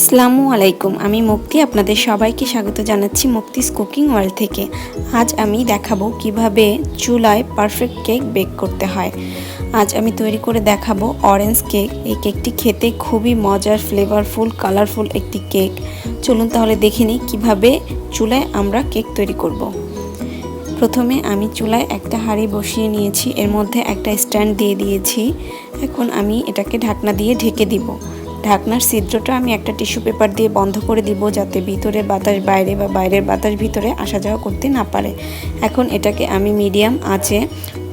আসসালামু আলাইকুম, আমি মুক্তি আপনাদের সবাইকে স্বাগত জানাচ্ছি মুক্তিস কুকিং ওয়ার্ল্ড থেকে। আজ আমি দেখাবো কীভাবে চুলায় পারফেক্ট কেক বেক করতে হয়। আজ আমি তৈরি করে দেখাবো অরেঞ্জ কেক। এই কেকটি খেতে খুবই মজার ফ্লেভারফুল কালারফুল একটি কেক। চলুন তাহলে দেখে নিই কীভাবে চুলায় আমরা কেক তৈরি করব। প্রথমে আমি চুলায় একটা হাঁড়ি বসিয়ে নিয়েছি। এর মধ্যে একটা স্ট্যান্ড দিয়ে দিয়েছি। এখন আমি এটাকে ঢাকনা দিয়ে ঢেকে দিব। ঢাকনার ছিদ্রটা আমি একটা টিস্যু পেপার দিয়ে বন্ধ করে দিব যাতে ভিতরে বাতাস বাইরে বা বাইরের বাতাস ভিতরে আসা যাওয়া করতে না পারে। এখন এটাকে আমি মিডিয়াম আছে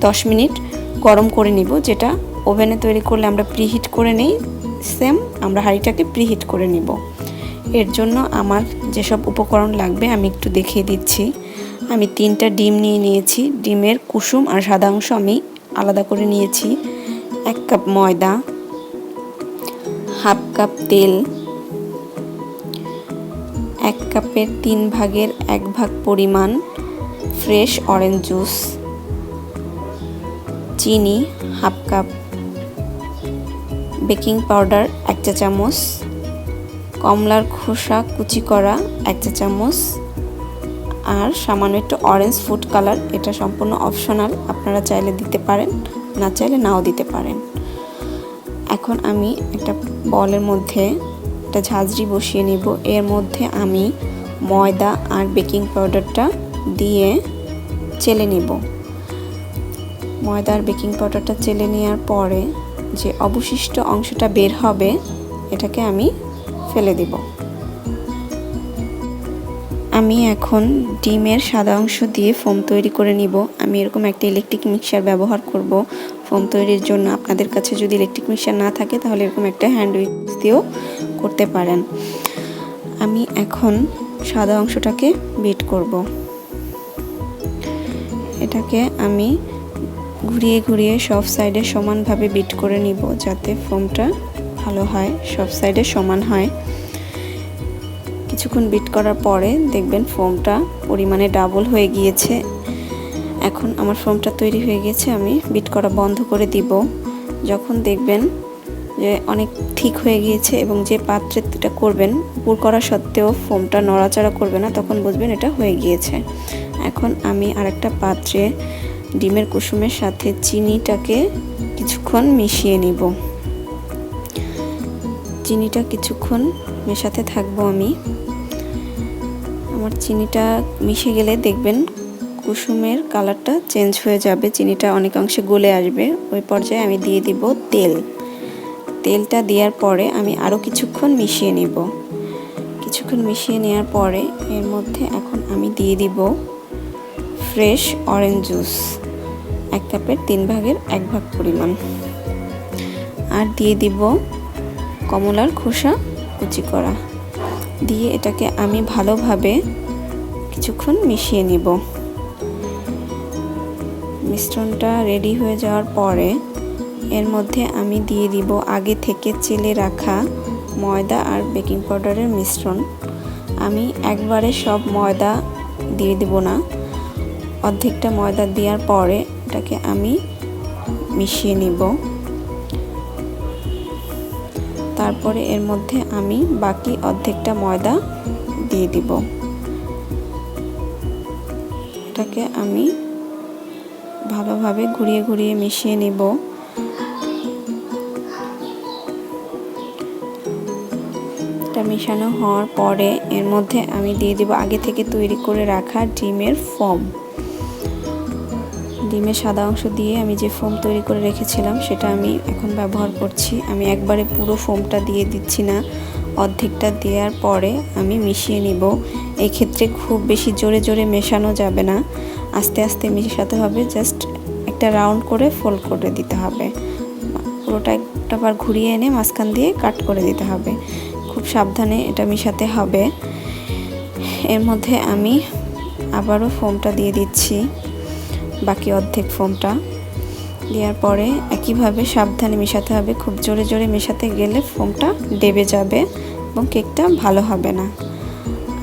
10 মিনিট গরম করে নিব, যেটা ওভেনে তৈরি করলে আমরা প্রিহিট করে নেই, সেম আমরা হাঁড়িটাকে প্রিহিট করে নিব। এর জন্য আমার যেসব উপকরণ লাগবে আমি একটু দেখিয়ে দিচ্ছি। আমি তিনটা ডিম নিয়ে নিয়েছি, ডিমের কুসুম আর সাদা অংশ আমি আলাদা করে নিয়েছি। এক কাপ ময়দা হাফ কাপ তেল, এক কাপের তিন ভাগের এক ভাগ পরিমাণ ফ্রেশ অরেঞ্জ জুস, চিনি হাফ কাপ, বেকিং পাউডার এক চা চামচ, কমলার খোসা কুচি করা এক চা চামচ, আর সামান্য একটু অরেঞ্জ ফুড কালার, এটা সম্পূর্ণ অপশনাল, আপনারা চাইলে দিতে পারেন, না চাইলে নাও দিতে পারেন। এখন আমি একটা বলের মধ্যে একটা ঝাঁঝরি বসিয়ে নিব। এর মধ্যে আমি ময়দা আর বেকিং পাউডারটা দিয়ে চেলে নিব। ময়দা আর বেকিং পাউডারটা চেলে নেওয়ার পরে যে অবশিষ্ট অংশটা বের হবে, এটাকে আমি ফেলে দিব। আমি এখন ডিমের সাদা অংশ দিয়ে ফোম তৈরি করে নিব। আমি এরকম একটা ইলেকট্রিক মিক্সার ব্যবহার করব। ফোম তৈরির জন্য আপনাদের কাছে যদি ইলেকট্রিক মিক্সার না থাকে, তাহলে এরকম একটা হ্যান্ড উইক্স দিয়েও করতে পারেন। আমি এখন সাদা অংশটাকে বিট করব। এটাকে আমি ঘুরিয়ে ঘুরিয়ে সব সাইডে সমানভাবে বিট করে নিব, যাতে ফোমটা ভালো হয়, সব সাইডে সমান হয়। কিছুক্ষণ বিট করার পরে দেখবেন ফোমটা পরিমাণে ডাবল হয়ে গিয়েছে। এখন আমার ফোমটা তৈরি হয়ে গেছে, আমি বিট করা বন্ধ করে দিব। যখন দেখবেন যে অনেক ঠিক হয়ে গিয়েছে এবং যে পাত্রে এটা করবেন, পুর করা সত্ত্বেও ফোমটা নড়াচড়া করবে না, তখন বুঝবেন এটা হয়ে গিয়েছে। এখন আমি আরেকটা পাত্রে ডিমের কুসুমের সাথে চিনিটাকে কিছুক্ষণ মিশিয়ে নিব। চিনিটা কিছুক্ষণ মেশাতে থাকব আমি। আমার চিনিটা মিশে গেলে দেখবেন কুসুমের কালারটা চেঞ্জ হয়ে যাবে, চিনিটা অনেকাংশে গলে আসবে। ওই পর্যায়ে আমি দিয়ে দিব তেল। তেলটা দেওয়ার পরে আমি আরও কিছুক্ষণ মিশিয়ে নিব। কিছুক্ষণ মিশিয়ে নেওয়ার পরে এর মধ্যে এখন আমি দিয়ে দিব ফ্রেশ অরেঞ্জ জুস, এক কাপের তিন ভাগের এক ভাগ পরিমাণ। আর দিয়ে দিব কমলার খোসা কুচি করা। দিয়ে এটাকে আমি ভালোভাবে কিছুক্ষণ মিশিয়ে নিব। মিশ্রণটা রেডি হয়ে যাওয়ার পরে এর মধ্যে আমি দিয়ে দিব আগে থেকে চেলে রাখা ময়দা আর বেকিং পাউডারের মিশ্রণ। আমি একবারে সব ময়দা দিয়ে দেব না। অর্ধেকটা ময়দা দেওয়ার পরে এটাকে আমি মিশিয়ে নিব। তারপরে এর মধ্যে আমি বাকি অর্ধেকটা ময়দা দিয়ে দিব। এটাকে আমি ভালোভাবে ঘুরিয়ে ঘুরিয়ে মিশিয়ে নিব। এটা মেশানো হওয়ার পরে এর মধ্যে আমি দিয়ে দিব আগে থেকে তৈরি করে রাখা ডিমের ফোম। ডিমের সাদা অংশ দিয়ে আমি যে ফোম তৈরি করে রেখেছিলাম সেটা আমি এখন ব্যবহার করছি। আমি একবারে পুরো ফোমটা দিয়ে দিচ্ছি না। অর্ধেকটা দেওয়ার পরে আমি মিশিয়ে নিব। এই ক্ষেত্রে খুব বেশি জোরে জোরে মেশানো যাবে না। আস্তে আস্তে মেশাতে হবে, জাস্ট একটা রাউন্ড করে ফোল্ড করে দিতে হবে। পুরোটা একটা বার ঘুরিয়ে এনে মাঝখান দিয়ে কাট করে দিতে হবে। খুব সাবধানে এটা মেশাতে হবে। এর মধ্যে আমি আবারও ফোমটা দিয়ে দিচ্ছি, বাকি অর্ধেক ফোমটা। দেওয়ার পরে একইভাবে সাবধানে মেশাতে হবে। খুব জোরে জোরে মেশাতে গেলে ফোমটা দেবে যাবে এবং কেকটা ভালো হবে না।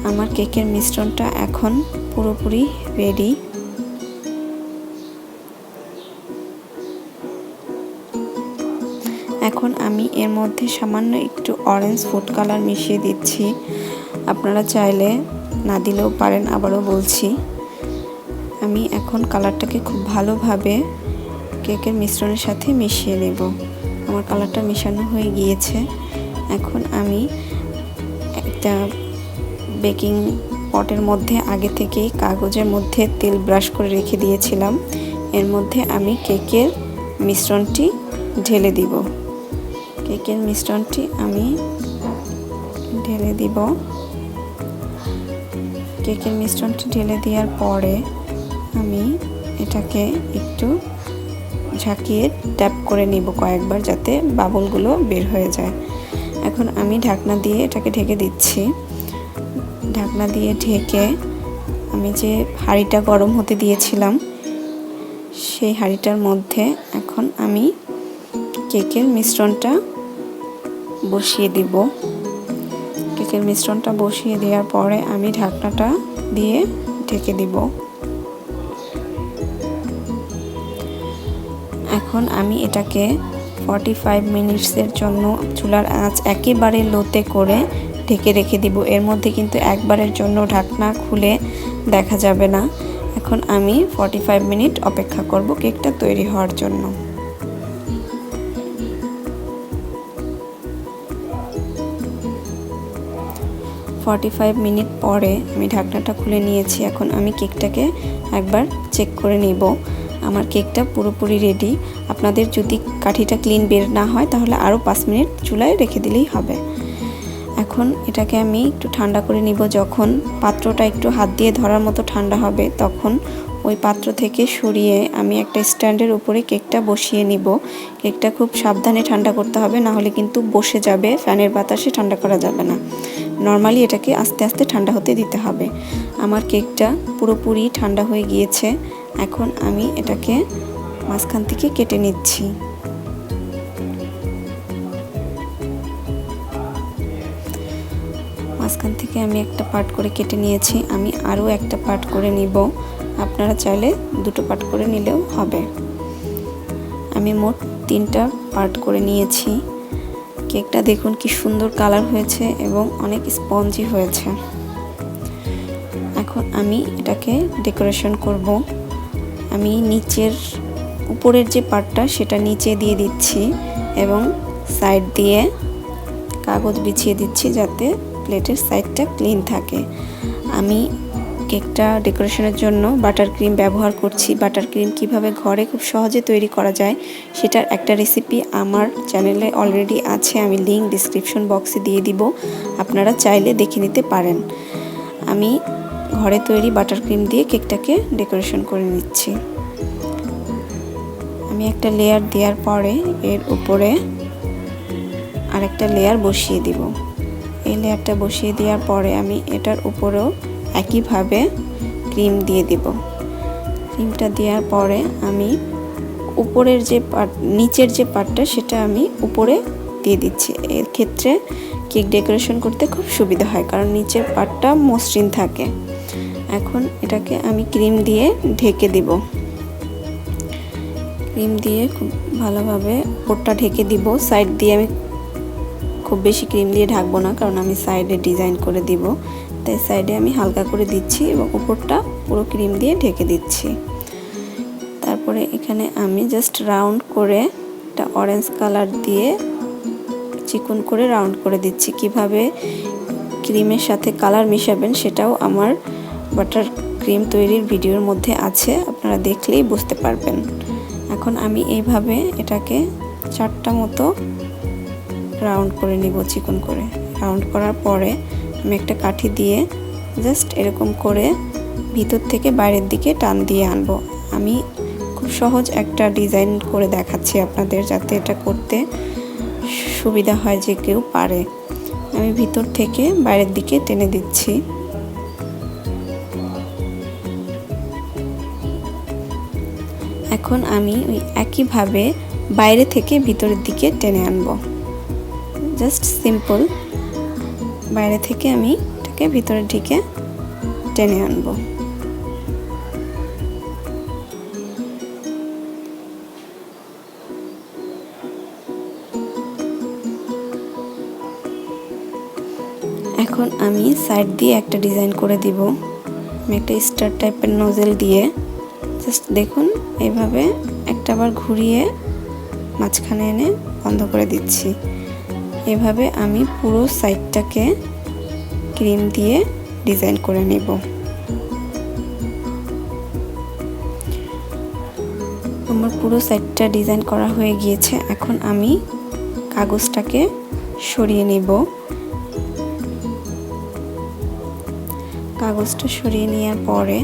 আমার কেকের মিশ্রণটা এখন পুরোপুরি রেডি এখন আমি এর মধ্যে সামান্য একটু অরেঞ্জ ফুড কালার মিশিয়ে দিচ্ছি। আপনারা চাইলে না দিলেও পারেন, আবারও বলছি। আমি এখন কালারটাকে খুব ভালোভাবে কেকের মিশ্রণের সাথে মিশিয়ে নেব। আমার কালারটা মেশানো হয়ে গিয়েছে। এখন আমি একটা বেকিং পটের মধ্যে আগে থেকেই কাগজের মধ্যে তেল ব্রাশ করে রেখে দিয়েছিলাম। এর মধ্যে আমি কেকের মিশ্রণটি ঢেলে দিব। কেকের মিশ্রণটি আমি ঢেলে দিব। কেকের মিশ্রণটি ঢেলে দেওয়ার পরে আমি এটাকে একটু ঝাঁকিয়ে ট্যাপ করে নিব কয়েকবার যাতে বাবলগুলো বের হয়ে যায়। এখন আমি ঢাকনা দিয়ে এটাকে ঢেকে দিচ্ছি। ঢাকনা দিয়ে ঢেকে আমি যে হাঁড়িটা গরম হতে দিয়েছিলাম, সেই হাঁড়িটার মধ্যে এখন আমি কেকের মিশ্রণটা বসিয়ে দিব। কেকের মিশ্রণটা বসিয়ে দেওয়ার পরে আমি ঢাকনাটা দিয়ে ঢেকে দিব। এখন আমি এটাকে ফর্টি ফাইভ মিনিটসের জন্য চুলার আঁচ একেবারে লোতে করে ঢেকে রেখে দিব। এর মধ্যে কিন্তু একবারের জন্য ঢাকনা খুলে দেখা যাবে না। এখন আমি ফর্টি ফাইভ মিনিট অপেক্ষা করব কেকটা তৈরি হওয়ার জন্য। ফর্টি ফাইভ মিনিট পরে আমি ঢাকনাটা খুলে নিয়েছি। এখন আমি কেকটাকে একবার চেক করে নেব। আমার কেকটা পুরোপুরি রেডি আপনাদের যদি কাঠিটা ক্লিন বের না হয়, তাহলে আরও পাঁচ মিনিট চুলায় রেখে দিলেই হবে। এখন এটাকে আমি একটু ঠান্ডা করে নিব। যখন পাত্রটা একটু হাত দিয়ে ধরার মতো ঠান্ডা হবে, তখন ওই পাত্র থেকে সরিয়ে আমি একটা স্ট্যান্ডের উপরে কেকটা বসিয়ে নিব। কেকটা খুব সাবধানে ঠান্ডা করতে হবে, না হলে কিন্তু বসে যাবে, ফ্যানের বাতাসে ঠান্ডা করা যাবে না। নর্মালি এটাকে আস্তে আস্তে ঠান্ডা হতে দিতে হবে। আমার কেকটা পুরোপুরি ঠান্ডা হয়ে গিয়েছে। এখন আমি এটাকে মাঝখান থেকে কেটে নিচ্ছি। মাঝখান থেকে আমি একটা পার্ট করে কেটে নিয়েছি, আমি আরও একটা পার্ট করে নিব। আপনারা চাইলে দুটো পার্ট করে নিলেও হবে। আমি মোট তিনটা পার্ট করে নিয়েছি। কেকটা দেখুন কি সুন্দর কালার হয়েছে এবং অনেক স্পঞ্জি হয়েছে। এখন আমি এটাকে ডেকোরেশন করব। আমি নিচের উপরের যে পার্টটা সেটা নিচে দিয়ে দিচ্ছি এবং সাইড দিয়ে কাগজ বিছিয়ে দিচ্ছি যাতে প্লেটের সাইডটা ক্লিন থাকে। আমি কেকটা ডেকোরেশনের জন্য বাটার ক্রিম ব্যবহার করছি। বাটার ক্রিম কীভাবে ঘরে খুব সহজে তৈরি করা যায়, সেটার একটা রেসিপি আমার চ্যানেলে অলরেডি আছে। আমি লিঙ্ক ডিসক্রিপশন বক্সে দিয়ে দিব। আপনারা চাইলে দেখে নিতে পারেন। আমি ঘরে তৈরি বাটার ক্রিম দিয়ে কেকটাকে ডেকোরেশন করে নিচ্ছি। আমি একটা লেয়ার দেওয়ার পরে এর উপরে আরেকটা লেয়ার বসিয়ে দিব। এই লেয়ারটা বসিয়ে দেওয়ার পরে আমি এটার উপরেও একইভাবে ক্রিম দিয়ে দেব। ক্রিমটা দেওয়ার পরে আমি উপরের যে পার্ট নিচের যে পার্টটা সেটা আমি উপরে দিয়ে দিচ্ছি। এর ক্ষেত্রে কেক ডেকোরেশন করতে খুব সুবিধা হয়, কারণ নিচের পার্টটা মসৃণ থাকে। এখন এটাকে আমি ক্রিম দিয়ে ঢেকে দিব। ক্রিম দিয়ে খুব ভালোভাবে উপরটা ঢেকে দিব। সাইড দিয়ে আমি খুব বেশি ক্রিম দিয়ে ঢাকবো না, কারণ আমি সাইডে ডিজাইন করে দিব। তাই সাইডে আমি হালকা করে দিচ্ছি এবং উপরটা পুরো ক্রিম দিয়ে ঢেকে দিচ্ছি। তারপরে এখানে আমি জাস্ট রাউন্ড করে একটা অরেঞ্জ কালার দিয়ে চিকন করে রাউন্ড করে দিচ্ছি। কীভাবে ক্রিমের সাথে কালার মিশাবেন সেটাও আমার বাটার ক্রিম তৈরির ভিডিওর মধ্যে আছে, আপনারা দেখলেই বুঝতে পারবেন। এখন আমি এইভাবে এটাকে চারটা মতো রাউন্ড করে নিব চিকন করে। রাউন্ড করার পরে আমি একটা কাঠি দিয়ে জাস্ট এরকম করে ভিতর থেকে বাইরের দিকে টান দিয়ে আনব। আমি খুব সহজ একটা ডিজাইন করে দেখাচ্ছি আপনাদের যাতে এটা করতে সুবিধা হয় যে কেউ পারে। আমি ভিতর থেকে বাইরের দিকে টেনে দিচ্ছি। এখন আমি ওই একইভাবে বাইরে থেকে ভিতরের দিকে টেনে আনব। জাস্ট সিম্পল বাইরে থেকে আমি এটাকে ভিতরের দিকে টেনে আনব। এখন আমি সাইড দিয়ে একটা ডিজাইন করে দিব। আমি একটা স্টার টাইপের নজেল দিয়ে। জাস্ট দেখুন এভাবে একটা বার ঘুরিয়ে মাঝখানে এনে বন্ধ করে দিচ্ছি। এভাবে আমি পুরো সাইডটাকে ক্রিম দিয়ে ডিজাইন করে নেব। আমার পুরো সাইডটা ডিজাইন করা হয়ে গিয়েছে। এখন আমি কাগজটাকে সরিয়ে নেব। কাগজটা সরিয়ে নেওয়ার পরে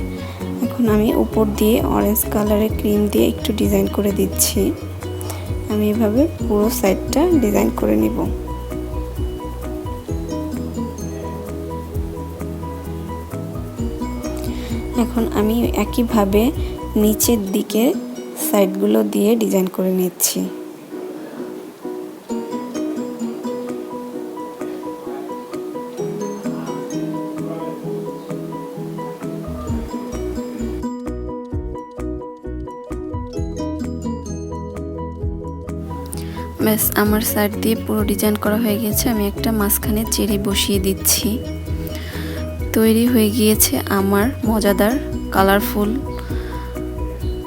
এখন আমি উপর দিয়ে অরেঞ্জ কালারের ক্রিম দিয়ে একটু ডিজাইন করে দিচ্ছি। আমি এভাবে পুরো সাইডটা ডিজাইন করে নিব। এখন আমি একইভাবে নিচের দিকে সাইডগুলো দিয়ে ডিজাইন করে নিচ্ছি। ব্যাস, আমার সাইড দিয়ে পুরো ডিজাইন করা হয়ে গেছে। আমি একটা মাঝখানে চেরি বসিয়ে দিচ্ছি। তৈরি হয়ে গিয়েছে আমার মজাদার কালারফুল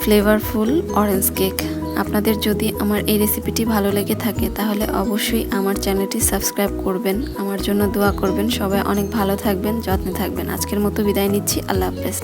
ফ্লেভারফুল অরেঞ্জ কেক আপনাদের যদি আমার এই রেসিপিটি ভালো লেগে থাকে, তাহলে অবশ্যই আমার চ্যানেলটি সাবস্ক্রাইব করবেন। আমার জন্য দোয়া করবেন। সবাই অনেক ভালো থাকবেন, যত্নে থাকবেন। আজকের মতো বিদায় নিচ্ছি। আল্লাহ হাফেজ।